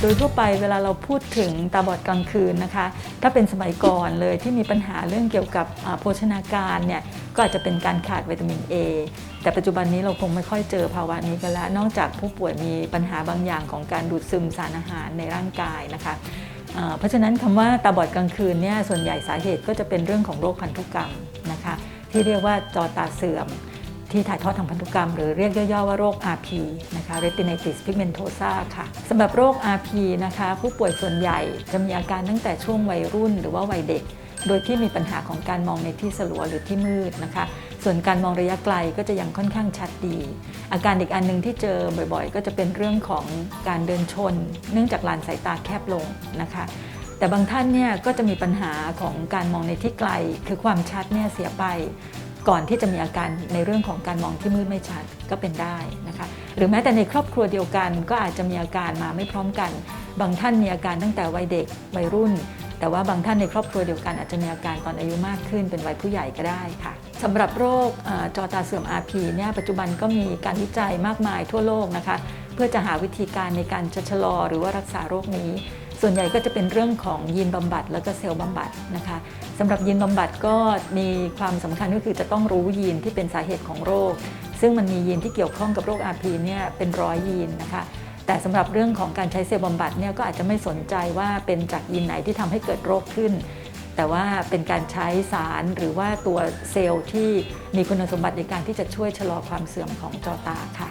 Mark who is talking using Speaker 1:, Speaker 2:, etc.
Speaker 1: โดยทั่วไปเวลาเราพูดถึงตาบอดกลางคืนนะคะ ถ้าเป็นสมัยก่อนเลยที่มีปัญหาเรื่องเกี่ยวกับโภชนาการเนี่ยก็อาจจะเป็นการขาดวิตามิน A แต่ปัจจุบันนี้เราคงไม่ค่อยเจอภาวะนี้กันแล้ว นอกจากผู้ป่วยมีปัญหาบางอย่างของการดูดซึมสารอาหารในร่างกายนะคะเพราะฉะนั้นคำว่าตาบอดกลางคืนเนี่ยส่วนใหญ่สาเหตุก็จะเป็นเรื่องของโรคพันธุกรรมนะคะที่เรียกว่าจอตาเสื่อม ที่ถ่ายทอดทางพันธุกรรม หรือเรียกย่อๆว่าโรค RP นะคะ retinitis pigmentosa ค่ะสำหรับโรค RP นะคะ ผู้ป่วยส่วนใหญ่จะมีอาการตั้งแต่ช่วงวัยรุ่น หรือว่าวัยเด็ก โดยที่มีปัญหาของการมองในที่สลัวหรือที่มืดนะคะ ส่วนการมองระยะไกลก็จะยังค่อนข้างชัดดี อาการอีกอันหนึ่งที่เจอบ่อยๆ ก็จะเป็นเรื่องของการเดินชน เนื่องจากลานสายตาแคบลงนะคะแต่บางท่านเนี่ยก็จะมีปัญหาของการมองในที่ไกล คือความชัดเนี่ยเสียไป ก่อนที่จะมีอาการในเรื่องของการมองที่มืดไม่ชัดก็เป็นได้นะคะหรือแม้แต่ในครอบครัวเดียวกันก็อาจจะมีอาการมาไม่พร้อมกัน บางท่านมีอาการตั้งแต่วัยเด็กวัยรุ่น แต่ว่าบางท่านในครอบครัวเดียวกันอาจจะมีอาการตอนอายุมากขึ้นเป็นวัยผู้ใหญ่ก็ได้ค่ะสำหรับโรคจอตาเสื่อม RP เนี่ยปัจจุบันก็มีการวิจัยมากมายทั่วโลกนะคะ เพื่อจะหาวิธีการในการจะชะลอหรือว่ารักษาโรคนี้ ส่วนใหญ่ก็จะเป็นเรื่องของยีนบำบัดแล้วก็เซลล์บำบัดนะคะสำหรับยีนบำบัดก็มีความสำคัญก็คือจะต้องรู้ยีนที่เป็นสาเหตุของโรค ซึ่งมันมียีนที่เกี่ยวข้องกับโรค RP เนี่ยเป็นร้อยยีนนะคะแต่สำหรับเรื่องของการใช้เซลล์บำบัดเนี่ยก็อาจจะไม่สนใจว่าเป็นจากยีนไหนที่ทำให้เกิดโรคขึ้น แต่ว่าเป็นการใช้สารหรือว่าตัวเซลล์ที่มีคุณสมบัติในการที่จะช่วยชะลอความเสื่อมของจอตาค่ะ